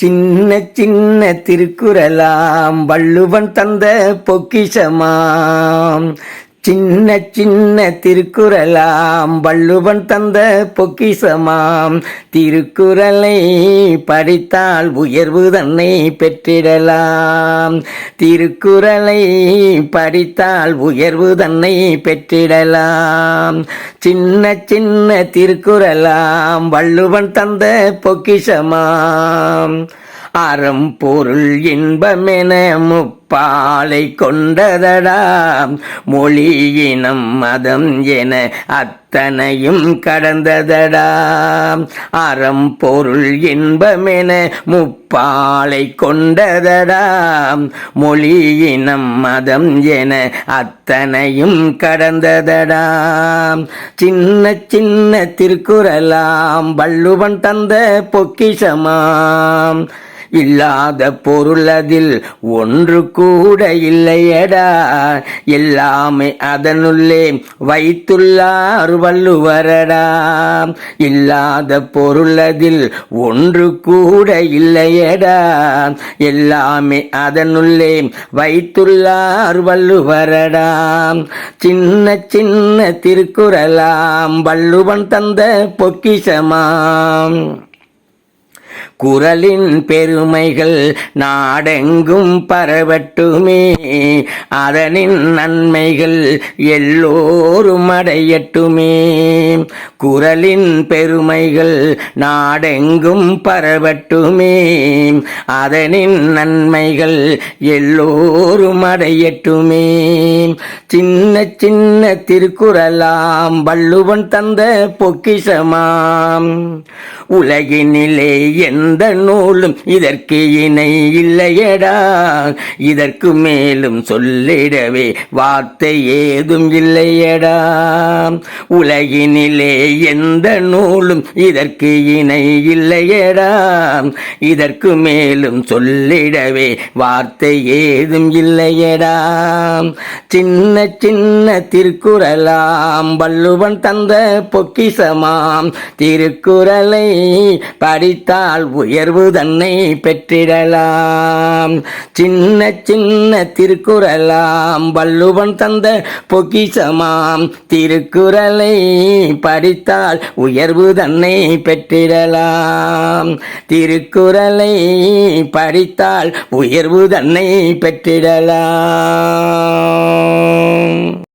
சின்ன சின்ன திருக்குறளாம் வள்ளுவன் தந்த பொக்கிஷமாம். சின்ன சின்ன திருக்குறளாம் வள்ளுவன் தந்த பொக்கிஷமாம். திருக்குறளை படித்தால் உயர்வு தன்னை பெற்றிடலாம். திருக்குறளை படித்தால் உயர்வு தன்னை பெற்றிடலாம். சின்ன சின்ன திருக்குறளாம் வள்ளுவன் தந்த பொக்கிஷமாம். அறம் பொருள் இன்பமென முப்ப கொண்டதடா மொழி இனம் மதம் என அத்தனையும் கடந்ததடா அறம் பொருள் இன்பமென முப்பாலை கொண்டதடா மொழியினம் மதம் என அத்தனையும் கடந்ததடா சின்ன சின்ன திருக்குறளாம் வள்ளுவன் தந்த பொக்கிஷமாம். இல்லாத பொருள் அதில் ஒன்று கூட இல்லையடா. எல்லாமே அதனுள்ளே வைத்துள்ளார் வள்ளுவரடா. இல்லாத பொருள் அதில் ஒன்று கூட இல்லையடா. எல்லாமே அதனுள்ளே வைத்துள்ளார் வள்ளுவரடா. சின்ன சின்ன திருக்குறளாம் வள்ளுவன் தந்த பொக்கிஷமாம். குரலின் பெருமைகள் நாடெங்கும் பரவட்டுமே. அதனின் நன்மைகள் எல்லோரும் அடையட்டுமே. குரலின் பெருமைகள் நாடெங்கும் பரவட்டுமே. அதனின் நன்மைகள் எல்லோரும் அடையட்டுமே. சின்ன சின்ன திருக்குறளாம் வள்ளுவன் தந்த பொக்கிஷமாம். உலகினிலேயே எந்த நூலும் இதற்கு இணை இல்லையடா. இதற்கு மேலும் சொல்லிடவே வார்த்தை ஏதும் இல்லையடா. உலகினிலே எந்த நூலும் இதற்கு இணை இல்லையடா. இதற்கு மேலும் சொல்லிடவே வார்த்தை ஏதும் இல்லையடா. சின்ன சின்ன திருக்குறளாம் வள்ளுவன் தந்த பொக்கிசமாம் திருக்குறளை படித்தான் படித்தால் உயர்வு தன்னை பெற்றிடலாம். சின்ன சின்ன திருக்குறளாம் வள்ளுவன் தந்த பொக்கிசமாம் திருக்குறளை படித்தால் உயர்வு தன்னை பெற்றிடலாம். திருக்குறளை படித்தால் உயர்வு தன்னை பெற்றிடலாம்.